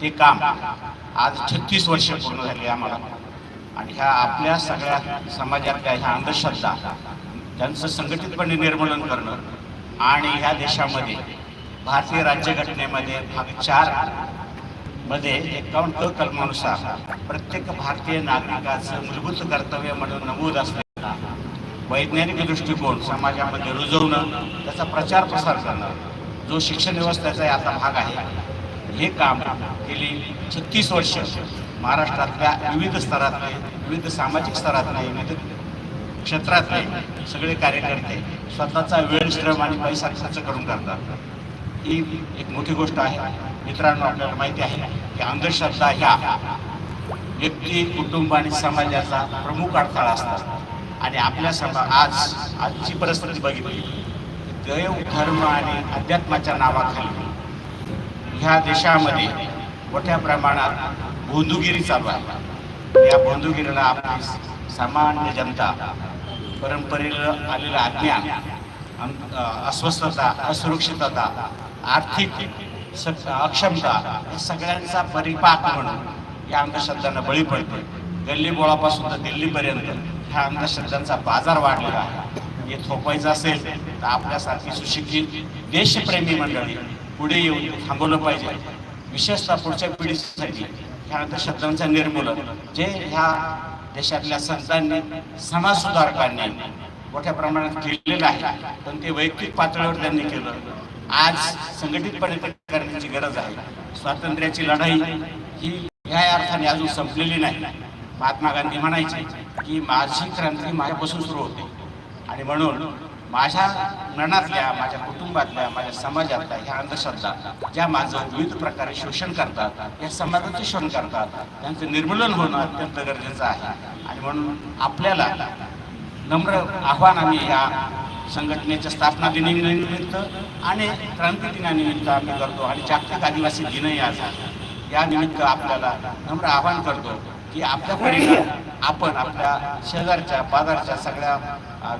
ते काम आज छत्तीस वर्ष पूर्ण झाली आम्हाला. आणि ह्या आपल्या सगळ्या समाजातल्या ह्या अंधश्रद्धा त्यांचं संघटितपणे निर्मूलन करणं आणि ह्या देशामध्ये भारतीय राज्यघटनेमध्ये भाग चारमध्ये एकावन्न क कलमानुसार प्रत्येक भारतीय नागरिकाचं मूलभूत कर्तव्य म्हणून नमूद असलेला वैज्ञानिक दृष्टिकोन समाजामध्ये रुजवणं त्याचा प्रचार प्रसार करणं जो शिक्षण व्यवस्थेचा आता भाग आहे. हे काम गेली छत्तीस वर्ष. महाराष्ट्रातल्या विविध स्तरातले विविध सामाजिक स्तरातले विविध क्षेत्रातले सगळे कार्यकर्ते स्वतःचा वेळ श्रम आणि पैसा खर्च करून करतात. ही एक मोठी गोष्ट आहे. मित्रांनो आपल्याला माहिती आहे की अंधश्रद्धा ह्या व्यक्ती कुटुंब आणि समाजाचा प्रमुख अडथळा असतात. आणि आपल्या समा आज आजची परिस्थिती बघितली. दैव धर्म आणि अध्यात्माच्या नावाखाली ह्या देशामध्ये मोठ्या प्रमाणात बोंधुगिरी चालू आहे. या बोंधुगिरीला आपली सामान्य जनता परंपरेनं आलेलं अज्ञान अस्वस्थता असुरक्षितता आर्थिक स- अक्षमता या सगळ्यांचा परिपाक म्हणून या अंधश्रद्धांना बळी पडते. गल्लीबोळापासून तर दिल्लीपर्यंत ह्या अंधश्रद्धांचा बाजार वाढलेला आहे. हे थोपायचं असेल तर आपल्यासारखी सुशिक्षित देशप्रेमी मंडळी पुढे येऊन थांबवलं पाहिजे. विशेषतः पुढच्या पिढीसाठी ह्या अंधश्रद्धांचं निर्मूलन जे ह्या देशातल्या संतांनी समाजसुधारकांनी मोठ्या प्रमाणात केलेलं आहे. पण ते वैयक्तिक पातळीवर त्यांनी केलं. आज संघटितपणे ते करण्याची गरज आहे. स्वातंत्र्याची लढाई ही ह्या अर्थाने अजून संपलेली नाही. महात्मा गांधी म्हणायचे की माझी क्रांती माझ्यापासून सुरू होते. आणि म्हणून माझ्या मनातल्या माझ्या कुटुंबातल्या माझ्या समाजातल्या ह्या अंधश्रद्धा ज्या माझं विविध प्रकारे शोषण करतात या समाजाचे शोषण करतात त्यांचं निर्मूलन होणं अत्यंत गरजेचं आहे. आणि म्हणून आपल्याला नम्र आव्हान आम्ही या संघटनेच्या स्थापना दिनानिमित्त आणि क्रांती दिनानिमित्त आम्ही करतो आणि जागतिक आदिवासी दिनही आज या निमित्त आपल्याला नम्र आवाहन करतो. की आपल्या परीनं आपण आपल्या शेजारच्या बाजारच्या सगळ्या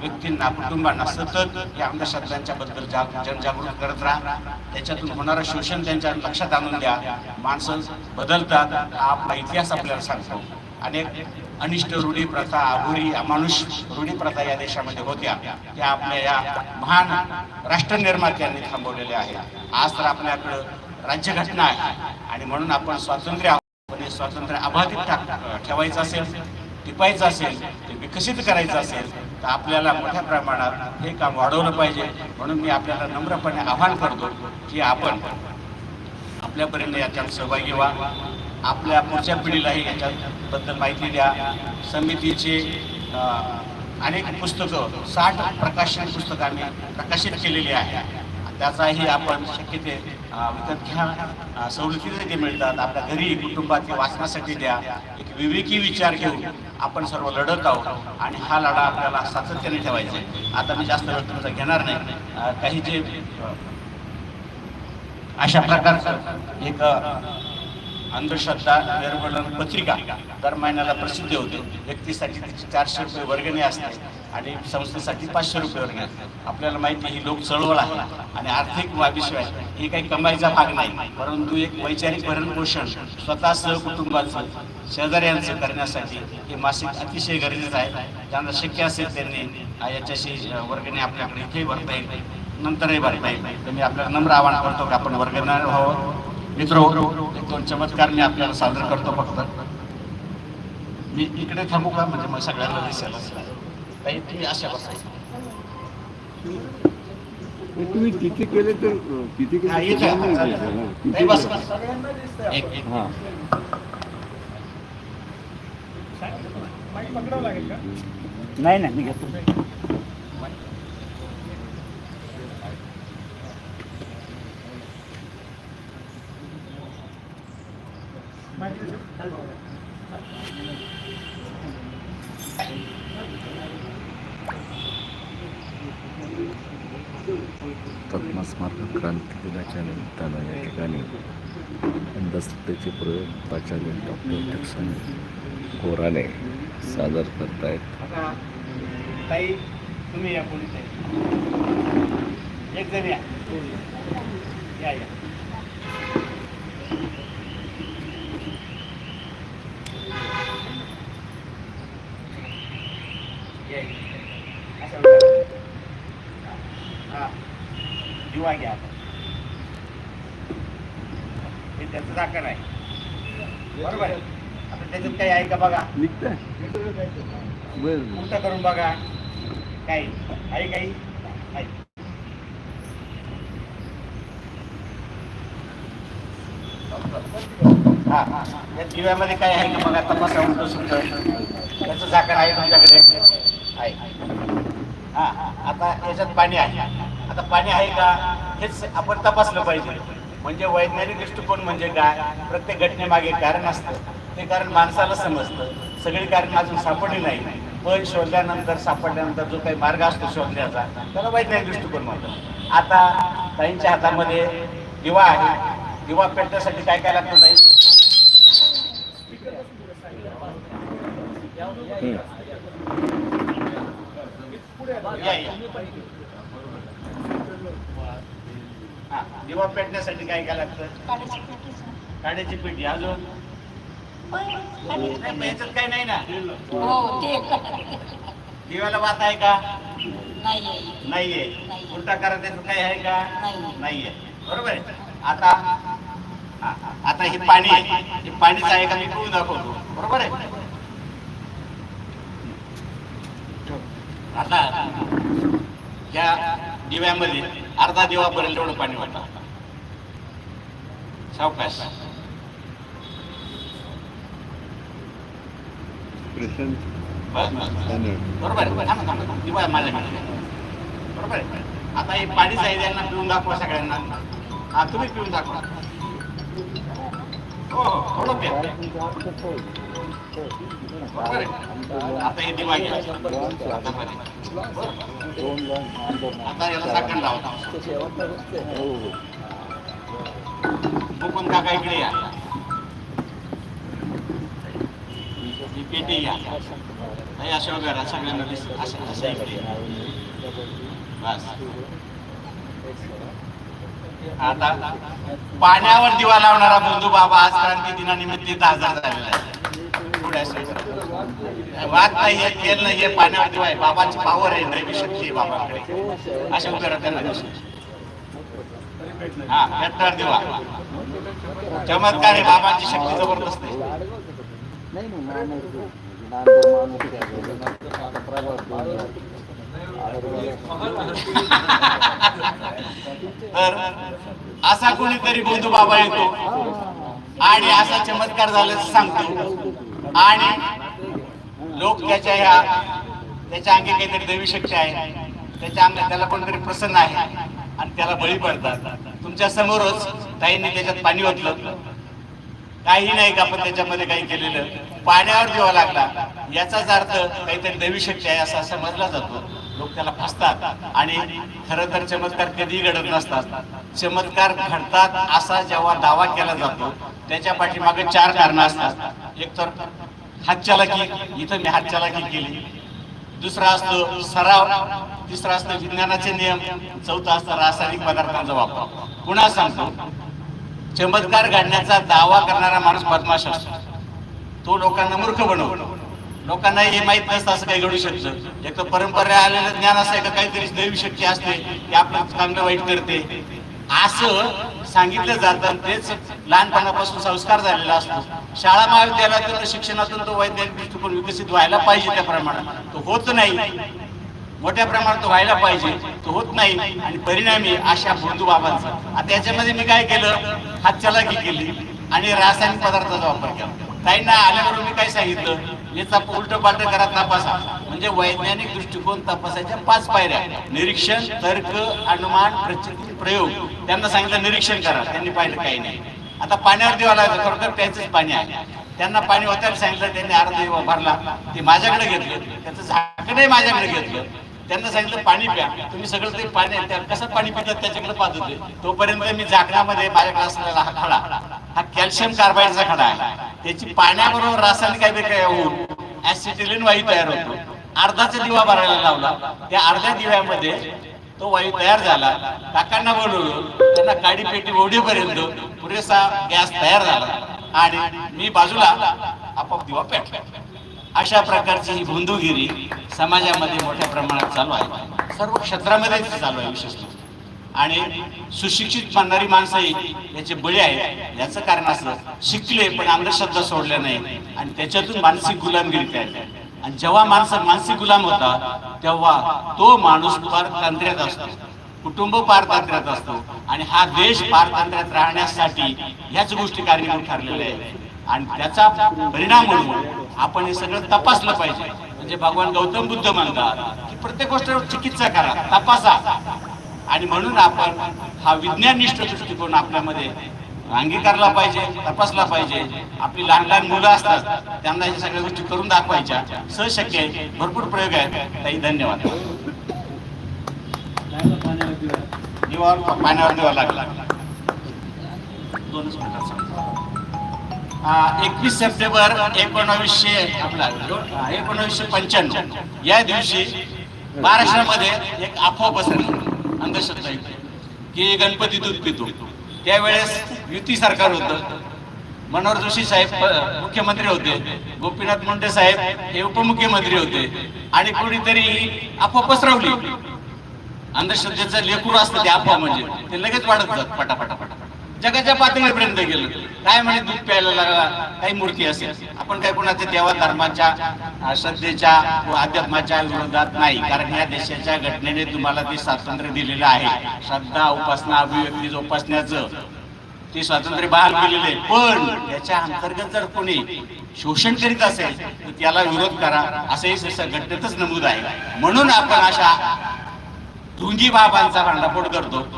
व्यक्तींना कुटुंबांना सतत या अंधश्रद्धांच्या बद्दल जाग जनजागृत करत राहा. त्याच्यातून होणारं शोषण त्यांच्या लक्षात आणून द्या. माणसं बदलतात. आपला इतिहास आपल्याला सांगतो. अनेक अनिष्ट रूढी प्रथा अघोरी अमानुष रूढी प्रथा या देशामध्ये होत्या. त्या आपल्या या महान राष्ट्रनिर्मात्यांनी थांबवलेल्या आहेत. आज तर आपल्याकडं राज्यघटना आहे. आणि म्हणून आपण स्वातंत्र्य आहोत. स्वातंत्र्य अबाधित टाक ठेवायचं असेल टिपायचं असेल ते विकसित करायचं असेल तर आपल्याला मोठ्या प्रमाणात हे काम वाढवलं पाहिजे. म्हणून मी आपल्याला नम्रपणे आवाहन करतो की आपण आपल्यापर्यंत याच्यात सहभागी व्हा. आपल्या पुढच्या पिढीलाही याच्याबद्दल माहिती द्या. समितीचे अनेक पुस्तकं साठ प्रकाशन पुस्तकं आम्ही प्रकाशित केलेली आहे. त्याचाही आपण शक्य ते विकत घ्या. अ, सवलती जे मिळतात. आपल्या घरी कुटुंबात वाचण्यासाठी द्या. एक विवेकी विचार घेऊन आपण सर्व लढत आहोत आणि हा लढा आपल्याला सातत्याने ठेवायचा आहे. आता मी जास्त वेळ तुमचा घेणार नाही. काही जे अशा प्रकारचं एक अंधश्रद्धा निर्मूलन पत्रिका दर महिन्याला प्रसिद्ध होते. व्यक्तीसाठी तिची चारशे रुपये वर्गणी असते आणि संस्थेसाठी पाचशे रुपये वर्गणी असते. आपल्याला माहिती ही लोक चळवळ आहे आणि आर्थिक बाबीशिवाय ही काही कमाईचा भाग नाही. परंतु एक वैचारिक भरणपोषण स्वतः सह कुटुंबाचं शेजाऱ्यांचं करण्यासाठी हे मासिक अतिशय गरजेचं आहे. ज्यांना शक्य असेल त्यांनी याच्याशी वर्गणी आपल्याकडे इथे भरता येईल. नंतरही भरता येईल. तर मी आपल्याला नम्र आवाहन करतो की आपण वर्गणार व्हावं. मित्र एक दोन चमत्कार मी आपल्याला सादर करतो फक्त मी इकडे थांबू का म्हणजे मग सगळ्यांना दिसेल असं. ताई, तुम्ही अशा बसायचं तुम्ही तिथे केले तर तिथे केले बस. करा. एक एक हा. नाही नाही मी घेतो स्मारक क्रांती दिनाच्या निमित्तानं या ठिकाणी अंधश्रद्धेचे प्रयोग प्राचार्य डॉक्टर डिक्सन कोराने सादर करतायत. आता त्याचं झाकण आहे बरोबर? आहे? आता त्याच्यात काही आहे का बघा? उलटा करून बघा? काही. आहे काही. हा हा. या दिव्यामध्ये काय आहे का बघा? तपासा उलट सुलट. त्याचं झाकण आहे तुमच्याकडे. आहे. हा हा. आता याच्यात पाणी आहे. आता पाणी आहे का? हेच आपण तपासलं पाहिजे. म्हणजे वैज्ञानिक दृष्टिकोन म्हणजे काय? प्रत्येक घटनेमागे कारण असतं. ते कारण माणसाला समजतं. सगळी कारण अजून सापडली नाही. पण शोधल्यानंतर सापडल्यानंतर जो काही मार्ग असतो शोधण्याचा त्याला वैज्ञानिक दृष्टिकोन म्हणतो आता ताईंच्या हातामध्ये दिवा आहे. दिवा पेटण्यासाठी काय काय लागतं ताई? या, या. हा, दिवा पेटण्यासाठी काय काय लागतं? काड्याची पेटी अजून? याच्यात काही नाही ना? हो दिव्याला वात आहे का? नाही नाहीये उलटा करा त्याचं काही आहे का? नाही. नाहीये बरोबर आहे. आता आता हे पाणी आहे. हे पाणीच आहे का? मी पिऊन दाखवतो. बरोबर आहे? आता या दिव्यामध्ये अर्धा दिवापर्यंत एवढं पाणी होतं. सावकाश. बरोबर. दिवा माझ्याकडे बरोबर आता हे पाणीच आहे त्यांना पिऊन दाखवा सगळ्यांना. हा तुम्ही पिऊन दाखवा. हो हो थोडं प्या. बरोबर आहे. आता हे दिवाळी आता याला झाकण लावा मुकुंद काका इकडे या. पेटी या. नाही अशा वगैरे सगळ्यांना दिसत असं असं इकडे बस. आता पाण्यावर दिवा लावणारा बंधू बाबा आज क्रांती दिनानिमित्त इथं झालेला आहे. पुढे असं. वाद नाही हे तेल नाही हे पाण्यावर दिवा आहे बाबाची पावर आहे नैवी शक्ती आहे बाबाकडे अशा उभे त्यांना हा पेटणार चमत्कार आहे बाबाची शक्ती जबरदस्त तर असा कोणीतरी बंधू बाबा येतो. आणि असा चमत्कार झाल्याचं सांगतो. आणि लोक त्याच्या ह्या त्याच्या अंगी काहीतरी दैवी शक्ती आहे. त्याच्या अंगात त्याला कोणतरी प्रसन्न आहे. आणि त्याला बळी पडतात. तुमच्या समोरच ताईंनी त्याच्यात पाणी ओतलं. काही नाही का पण त्याच्यामध्ये काही केलेलं? पाण्यावर जेव्हा लागला याचाच अर्थ काहीतरी दैवी शक्ती आहे असा समजला जातो. लोक त्याला फसतात. आणि खरं तर चमत्कार कधीही घडत नसतात. चमत्कार घडतात असा जेव्हा दावा केला जातो त्याच्या पाठीमागे चार कारणं असतात. एक तर हातचालाकी इथं मी हातचालाकी केली. दुसरा असतो सराव तिसरा असतो विज्ञानाचे नियम चौथा असतो रासायनिक पदार्थांचा वापर. पुन्हा सांगतो चमत्कार घडण्याचा दावा करणारा माणूस बदमाश असतो. तो लोकांना मूर्ख बनवतो. लोकांना हे माहीत नसतं असं काही घडू शकतं. एक तर परंपरा आलेलं ज्ञान असं आहे का काहीतरी दैवी शक्ती असते की आपलं चांगलं वाईट करते. असं सांगितलं जातं तेच लहानपणापासून संस्कार झालेला असतो. शाळा महाविद्यालयातून शिक्षणातून तो वैज्ञानिक दृष्टिकोन विकसित व्हायला पाहिजे त्या प्रमाणात. तो होत नाही. मोठ्या प्रमाणात तो व्हायला पाहिजे. तो होत नाही आणि परिणामी अशा बंधू बाबांचा. आता मी काय केलं? हातचलाकी केली आणि रासायनिक पदार्थाचा वापर केला. ताईंना आल्याबरोबर मी काय सांगितलं? याचा उलट पालट करा तपासा. म्हणजे वैज्ञानिक दृष्टिकोन तपासायच्या पाच पायऱ्या. निरीक्षण तर्क अनुमान प्रयोग. त्यांना सांगितलं निरीक्षण करा. त्यांनी पाहिलं काही नाही. आता पाण्यावर देवा लागलं खरोखर त्याचंच पाणी आहे. त्यांना पाणी होत्याला सांगितलं त्यांनी अर्धा दिवा भरला ते माझ्याकडे घेतलं. त्याचं झाकणही माझ्याकडे घेतलं. त्यांना सांगितलं पाणी प्या. तुम्ही सगळं ते पाणी कसं पाणी पितात? त्याच्याकडे पाहत होते. तोपर्यंत मी झाकणामध्ये माझ्याकडे असलेला हा खडा हा कॅल्शियम कार्बाईडचा खडा आहे. त्याची पाण्याबरोबर रासायनिक काय होऊन ऍसिटिलिन वायू तयार होतो. अर्धाचा दिवा भरायला लावला. त्या अर्ध्या दिव्यामध्ये तो वायू तयार झाला. काकांना बोलवलं. त्यांना काडी पेटी ओढीपर्यंत पुरेसा गॅस तयार झाला. आणि मी बाजूला आपोआप दिवा पेटला. अशा प्रकारची ही बंधुगिरी समाजामध्ये मोठ्या प्रमाणात चालू आहे. सर्व क्षेत्रामध्ये चालू आहे विशेषतः. आणि सुशिक्षित मानणारी माणसंही याचे बळी आहेत. याचं कारण असं शिकले पण अंधश्रद्धा सोडल्या नाही आणि त्याच्यातून मानसिक गुलामगिरी तयार आणि जेव्हा माणसं मानसिक गुलाम होता तेव्हा तो माणूस पारतंत्र्यात असतो. कुटुंब पारतंत्र्यात असतो. आणि हा देश पारतंत्र्यात राहण्यासाठी ह्याच गोष्टी कारणीभूत ठरलेल्या आहेत. आणि त्याचा परिणाम म्हणून आपण हे सगळं तपासलं पाहिजे. म्हणजे भगवान गौतम बुद्ध म्हणतात की प्रत्येक गोष्ट चिकित्सा करा तपासा. आणि म्हणून आपण हा विज्ञाननिष्ठ दृष्टिकोन आपल्यामध्ये अंगीकारला पाहिजे तपासला पाहिजे. आपली लहान लहान मुलं असतात त्यांना या सगळ्या गोष्टी करून दाखवायच्या. सहशक्य आहे. भरपूर प्रयोग आहेत. ताई धन्यवाद. पाण्यावर दिवा लागला. दोनच मिनिटात एकवीस सप्टेंबर एकोणावीसशे आपला एकोणावीसशे पंच्याण्णव. या दिवशी महाराष्ट्रामध्ये एक अफवा पसरली अंधश्रद्धा की गणपती दूध पितो. त्यावेळेस युती सरकार होतं. मनोहर जोशी साहेब मुख्यमंत्री होते. गोपीनाथ मुंडे साहेब हे उपमुख्यमंत्री होते. आणि कोणीतरी अफवा पसरवली. अंधश्रद्धेचं लेकूर असतं ते अफवा म्हणजे. ते लगेच वाढत जात पटापटापटा. जगाच्या पातळीपर्यंत गेलं. काय म्हणे दूध प्यायला लागला? काही मूर्ती असेल. आपण काय कोणाच्या देवा धर्माच्या श्रद्धेच्या व अध्यात्माच्या विरोधात नाही. कारण या देशाच्या घटनेने तुम्हाला ते स्वातंत्र्य दिलेलं आहे. श्रद्धा उपासना अभिव्यक्ती जोपासण्याचं ते स्वातंत्र्य बाहेर केलेले आहे. पण त्याच्या अंतर्गत जर कोणी शोषण करीत असेल तर त्याला विरोध करा. असंही घटनेतच नमूद आहे. म्हणून आपण अशा ढुंगी बाबांचा भांडाफोड करतो.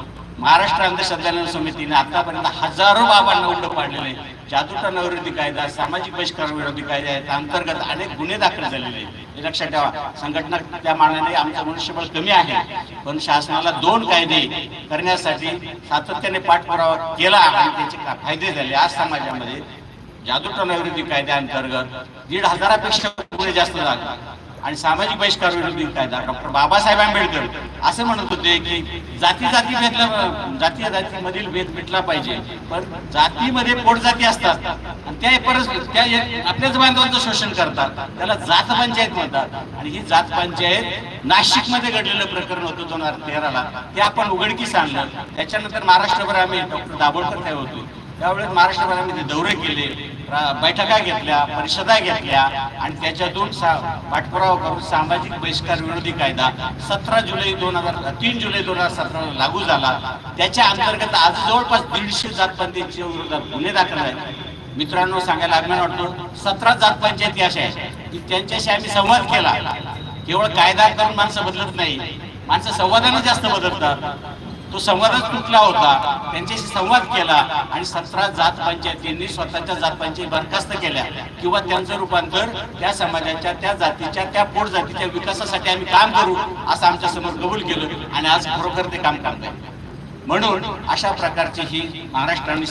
महाराष्ट्र अंधश्रद्धा समितीने आतापर्यंत हजारो बाबांना उलट पाडलेले जादूटना विरोधी कायदा सामाजिक बहिष्कार विरोधी कायदा अंतर्गत अनेक गुन्हे दाखल झालेले आहेत. हे लक्षात ठेवा संघटना त्या मानाने आमचं मनुष्यबळ कमी आहे. पण शासनाला दोन कायदे करण्यासाठी सातत्याने पाठपुरावा केला आणि त्याचे फायदे झाले? आज समाजामध्ये जादूटना विरोधी कायद्याअंतर्गत दीड हजारापेक्षा गुन्हे जास्त झाले. आणि सामाजिक बहिष्कार विरोधी कायदा डॉक्टर बाबासाहेब आंबेडकर असं म्हणत होते की जाती जाती भेटला जाती जातीमधील भेद मिटला पाहिजे. पण जातीमध्ये पोटजाती असतात. आणि त्या परस त्या आपल्याच बांधवांचं शोषण करतात. त्याला जात पंचायत म्हणतात. आणि ही जात पंचायत नाशिकमध्ये घडलेलं प्रकरण होतं दोन हजार तेराला. ते आपण उघडकीस आणलं. त्याच्यानंतर महाराष्ट्रभर आम्ही डॉक्टर दाभोळकर काय होतो. त्यावेळेस महाराष्ट्रभर आम्ही दौरे केले. बैठका घेतल्या परिषदा घेतल्या आणि त्याच्यातून सा- पाठपुरावा करून सामाजिक बहिष्कार विरोधी कायदा सतरा जुलै दोन हजार तीन जुलै दोन हजार सतरा लागू झाला. त्याच्या अंतर्गत आज जवळपास दीडशे जातपंचायतीच्या विरोधात गुन्हे दाखल आहेत. मित्रांनो सांगायला अभिमान वाटतो सतरा जातपंचायती अशा आहेत की त्यांच्याशी आम्ही संवाद केला. केवळ कायदा करून माणसं बदलत नाही. माणसं संवादानं जास्त बदलतात. तो संवादच तुटला होता. त्यांच्याशी संवाद केला आणि सतरा जात पंचायतींनी स्वतःच्या जात पंचायती बरखास्त केल्या. किंवा त्यांचं रूपांतर त्या समाजाच्या त्या जातीच्या त्या पोट जातीच्या विकासासाठी आम्ही काम करू असं आमच्यासमोर कबूल केलं आणि आज खरोखर ते काम करतात म्हणून अशा प्रकारची ही महाराष्ट्राने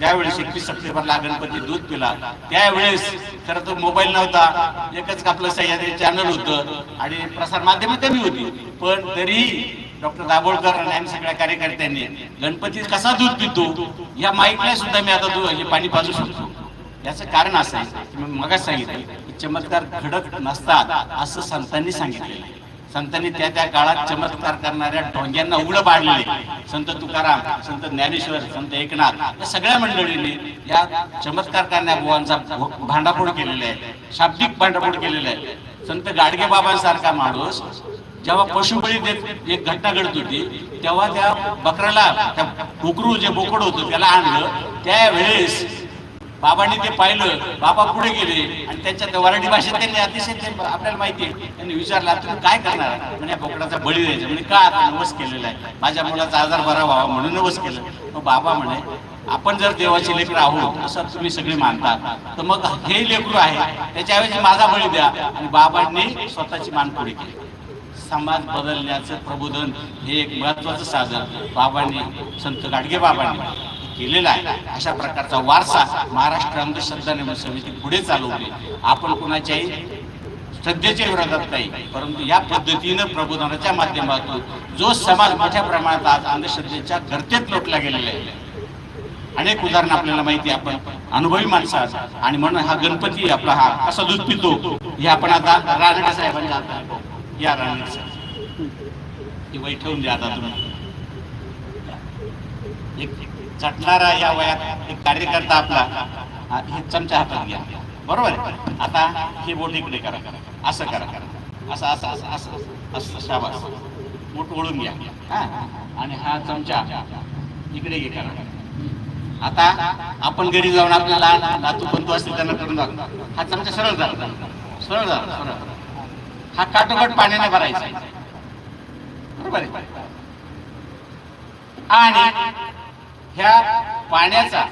ज्यावेळेस एकवीस सप्टेंबरला गणपती दूध पिला त्यावेळेस खरं तर मोबाईल नव्हता एकच आपलं सह्याद्री चॅनल होतं आणि प्रसार माध्यम कमी होती. पण तरी डॉक्टर दाभोळकर आणि आम्ही सगळ्या कार्यकर्त्यांनी गणपती कसा दूध पितो या माईकला सुद्धा मी आता दूध हे पाणी पाजू शकतो. याचं कारण असं आहे की मी मगाच सांगितलं की चमत्कार घडत नसतात असं संतांनी सांगितलेलं आहे. संतांनी त्या त्या काळात चमत्कार करणाऱ्या ढोंग्यांना उघडं पाडलेले संत तुकाराम संत ज्ञानेश्वर संत एकनाथ या सगळ्या मंडळींनी या चमत्कार करण्या बुवांचा भांडाफोड केलेला आहे. शाब्दिक भांडाफोड केलेला आहे. संत गाडगे बाबांसारखा माणूस जेव्हा पशुबळी देत एक घटना घडत होती तेव्हा त्या बकराला त्या बोकरू जे बोकड होतं त्याला आणलं. त्यावेळेस बाबांनी ते पाहिलं. बाबा पुढे गेले आणि त्यांच्या त्या वराठी भाषेत त्यांनी अतिशय ते आपल्याला माहिती आहे. त्यांनी विचारलं तुम्ही काय करणार? म्हणजे बोकडाचा बळी द्यायचा. म्हणजे का आता नवस केलेला आहे? माझ्या मुलाचा आजार बरा व्हावा म्हणून नवस केलं. मग बाबा म्हणे आपण जर देवाचे लेकर आहोत असं तुम्ही सगळे मानता. तर मग हे लेकरू आहे त्याच्याऐवजी माझा बळी द्या. आणि बाबांनी स्वतःची मान पुढे केली. समाज बदलण्याचं प्रबोधन हे एक महत्वाचं साधन बाबांनी संत गाडगे बाबांनी केलेला आहे. अशा प्रकारचा वारसा महाराष्ट्र अंधश्रद्धा निर्मूलन समिती पुढे चालवली. आपण कुणाच्याही श्रद्धेच्या विरोधात नाही परंतु या पद्धतीनं प्रबोधनाच्या माध्यमातून जो समाज मोठ्या प्रमाणात आज अंधश्रद्धेच्या गर्तेत लोटला गेलेला आहे. अनेक उदाहरणं आपल्याला माहिती आहे आपण अनुभवी माणसं आहात. आणि म्हणून हा गणपती आपला हा कसा दूध पितो हे आपण आता रानडे साहेबांच्या आता या रानडे सर ही ठेवून द्या आता तुम्ही. एक झटणारा या वयात एक कार्यकर्ता आपला हे चमचा हातात घ्या. बरोबर आहे? आता ही बोट इकडे करा. असं करा. असं असं असं असं असं शाबास. बोट ओळून घ्या. हा? आणि हा चमचा इकडे घे करा. आता आपण घरी जाऊन आपल्याला नातू बंधू असतील त्यांना करून दाखव. हा चमचा सरळ झाला सरळ झाला सरळ. हा काटोकाट पाण्याने भरायचा. बरोबर आणि ह्या पाण्याचा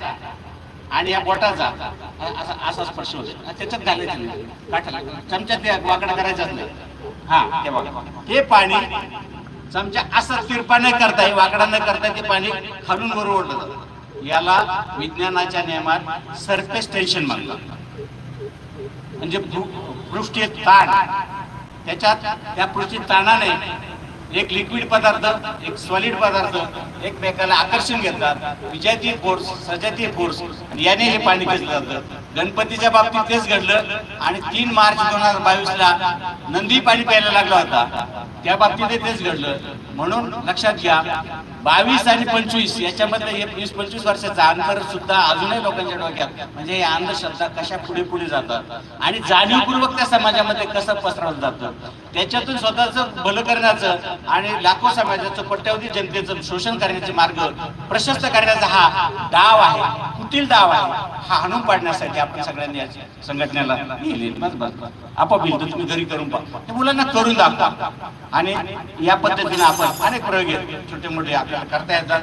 आणि या बोटाचा असा असा स्पर्श होतो त्याच्यात घालायचं नाही. चमच्यात ते वाकडा करायचाच नाही. हा ते बघा. हे पाणी चमचा असा तिरपा न करता हे वाकडा न करता ते पाणी खालून वर ओढलं जातं. याला विज्ञानाच्या नियमात सरफेस टेन्शन म्हणतात. म्हणजे पृष्ठीय ताण त्याच्यात त्या पृष्ठी ताणाने एक लिक्विड पदार्थ एक सॉलिड पदार्थ एकमेकाला आकर्षण घेतात. विजातीय फोर्स सजातीय फोर्स याने हे पाणी घेतलं जातं. गणपतीच्या बाबतीत तेच घडलं आणि तीन मार्च दोन हजार बावीस ला नंदी पाणी प्यायला लागला होता. त्या बाबतीत तेच घडलं. म्हणून लक्षात घ्या बावीस आणि पंचवीस याच्यामध्ये हे वीस पंचवीस वर्षाचा अंतर सुद्धा अजूनही लोकांच्या डोक्यात म्हणजे हे अंधश्रद्धा कशा पुढे पुढे जातात? आणि जाणीवपूर्वक त्या समाजामध्ये कसं पसरवलं जातं? त्याच्यातून स्वतःच भलं करण्याचं आणि लाखो समाजाचं कोट्यावधी जनतेचं शोषण करण्याचे मार्ग प्रशस्त करण्याचा हा डाव आहे कुटील डाव आहे हा हाणून पाडण्यासाठी आपण सगळ्यांनी संघटनेला लिहिली बस बस आपोआप तर तुम्ही घरी करून पहा. ते मुलांना करून दाखवा. आणि या पद्धतीने आपण अनेक प्रयोग छोटे मोठे आपल्याला करता येतात.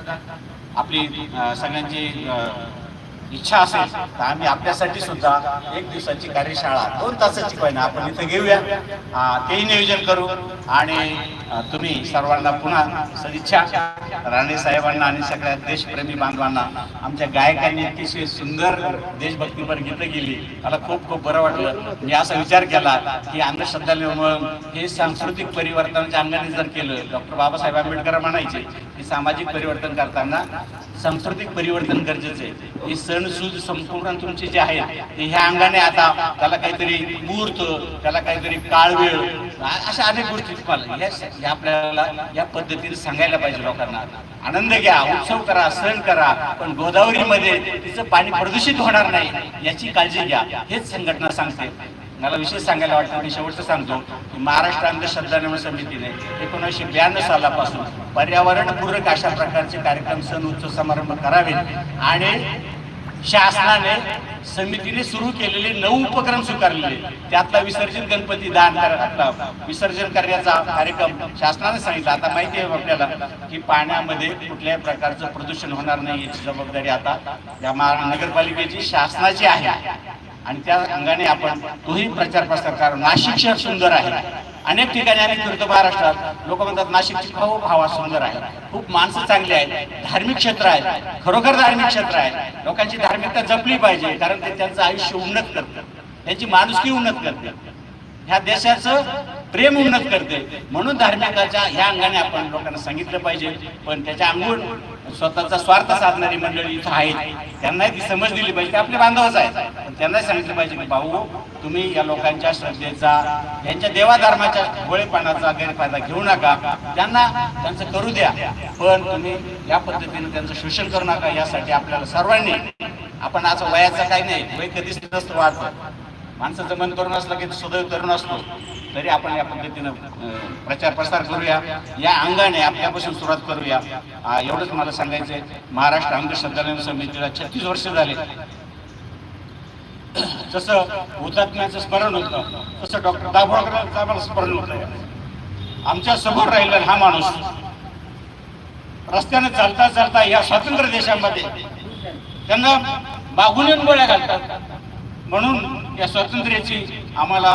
आपली सगळ्यांची इच्छा असेल तर आम्ही आपल्यासाठी सुद्धा एक दिवसाची कार्यशाळा दोन तासाची पण आपण इथे घेऊया. तेही नियोजन करू आणि तुम्ही सर्वांना पुन्हा सदिच्छा. राणे साहेबांना आणि सगळ्या देशप्रेमी बांधवांना आमच्या गायकांनी अतिशय सुंदर देशभक्तीपर गीतं गेली. मला खूप खूप बरं वाटलं. मी असा विचार केला की अंधश्रद्धा निर्मूलन हे सांस्कृतिक परिवर्तनाच्या अंगाने जर केलं डॉक्टर बाबासाहेब आंबेडकर म्हणायचे सामाजिक परिवर्तन करताना सांस्कृतिक परिवर्तन गरजेचं आहे. हे सण सूज संपूर्ण तुमचे जे आहेत ते ह्या अंगाने आता त्याला काहीतरी मुहूर्त त्याला काहीतरी काळवेळ अशा अनेक गोष्टी तुम्हाला या आपल्याला या पद्धतीने सांगायला पाहिजे लोकांना. आनंद घ्या उत्सव करा सण करा पण गोदावरीमध्ये तिचं पाणी प्रदूषित होणार नाही याची काळजी घ्या. हेच संघटना सांगते. मला विशेष सांगायला वाटतं मी शेवटचं सांगतो की महाराष्ट्र अंधश्रद्धा समितीने एकोणीसशे ब्याण्णव सालापासून पर्यावरणपूरक अशा प्रकारचे कार्यक्रम सण उत्सव समारंभ करावेत. आणि शासनाने समितीने सुरू केलेले नऊ उपक्रम स्वीकारलेले त्यातला विसर्जन गणपती दान विसर्जन करण्याचा कार्यक्रम शासनाने सांगितला. आता माहिती आहे आपल्याला की पाण्यामध्ये कुठल्याही प्रकारचं प्रदूषण होणार नाही याची जबाबदारी आता या महा- नगरपालिकेची शासनाची आहे. आणि त्या अंगाने आपण तोही प्रचार प्रसार करा नाशिक शहर सुंदर आहे. अनेक ठिकाणी आम्ही फिरतो महाराष्ट्रात. लोक म्हणतात नाशिकची खूप हवा सुंदर आहे. खूप माणसं चांगली आहेत. धार्मिक क्षेत्र आहे खरोखर धार्मिक क्षेत्र आहे लोकांची धार्मिकता जपली पाहिजे कारण ते त्यांचं आयुष्य उन्नत करतं त्यांची माणुसकी उन्नत करते. ह्या देशाचं प्रेम उन्नत करते. म्हणून धार्मिकाच्या ह्या अंगाने आपण लोकांना सांगितलं पाहिजे. पण त्याच्या अंगून स्वतःचा स्वार्थ साधणारी मंडळी इथं आहेत. त्यांनाही ती समज दिली पाहिजे. ते आपले बांधवच आहेत. पण त्यांनाही सांगितलं पाहिजे की भाऊ तुम्ही या लोकांच्या श्रद्धेचा यांच्या देवाधर्माच्या भोळेपणाचा गैरफायदा घेऊ नका. त्यांना त्यांचं करू द्या. पण तुम्ही या पद्धतीने त्यांचं शोषण करू नका. यासाठी आपल्याला सर्वांनी आपण असं वयाचं काही नाही वय कधीच नसतं वाढतं. माणसाचं मन तरुण असलं की सदैव तरुण असतो तरी आपण या पद्धतीनं प्रचार प्रसार करूया. या अंगाने आपल्यापासून सुरुवात करूया. एवढंच मला सांगायचंय. महाराष्ट्र अंधश्रद्धा समितीला छत्तीस वर्ष झाले. जसं हुतात्म्याचं स्मरण होतं तसं डॉक्टर दाभोळकरांचं आम्हाला स्मरण होतं. आमच्यासमोर राहिला हा माणूस रस्त्याने चालता चालता या स्वतंत्र देशामध्ये त्यांना मागून गोळ्या घालतात. म्हणून या स्वातंत्र्याची आम्हाला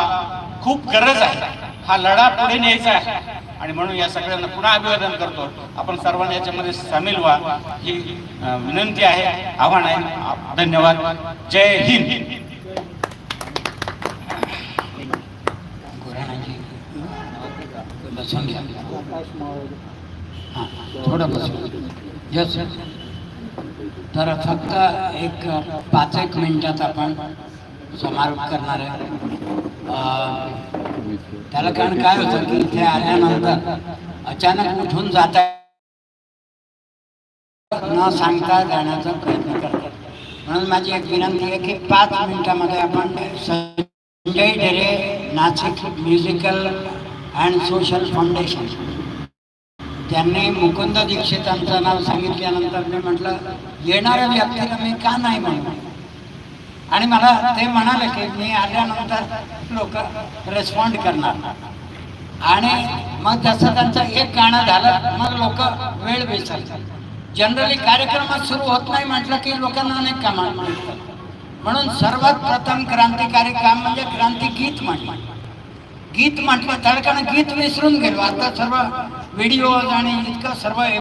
खूप गरज आहे. हा लढा पुढे न्यायचा आहे. आणि म्हणून या सगळ्यांना पुन्हा अभिवादन करतो. आपण सर्वांना याच्यामध्ये सामील व्हा. ही विनंती आहे आव्हान आहे. धन्यवाद. जय हिंद. हां थोडं बसून यस तर फक्त एक पाच एक मिनिटात आपण समारोप करणार. आहे त्याला कारण काय होतं की इथे आल्यानंतर अचानक उठून जाता न सांगता जाण्याचा प्रयत्न करतात. म्हणून माझी एक विनंती आहे की पाच मिनिटामध्ये आपण Sanjay Dhere Nashik musical and social foundation त्यांनी मुकुंद दीक्षितांचं नाव सांगितल्यानंतर मी म्हटलं येणाऱ्या व्यक्तीला मी का नाही म्हणू आणि मला ते म्हणाले की मी आल्यानंतर लोक रेस्पॉन्ड करणार. आणि मग जसं त्यांचं एक गाणं झालं मग लोक वेळ विसरतात जनरली कार्यक्रमात सुरू होत नाही म्हटलं की लोकांना अनेक कामं म्हणतात म्हणून सर्वात प्रथम क्रांतिकारी काम म्हणजे क्रांती गीत म्हटलं. गीत म्हटलं तडकानं गीत विसरून गेलो. आता सर्व व्हिडिओ आणि इतकं सर्व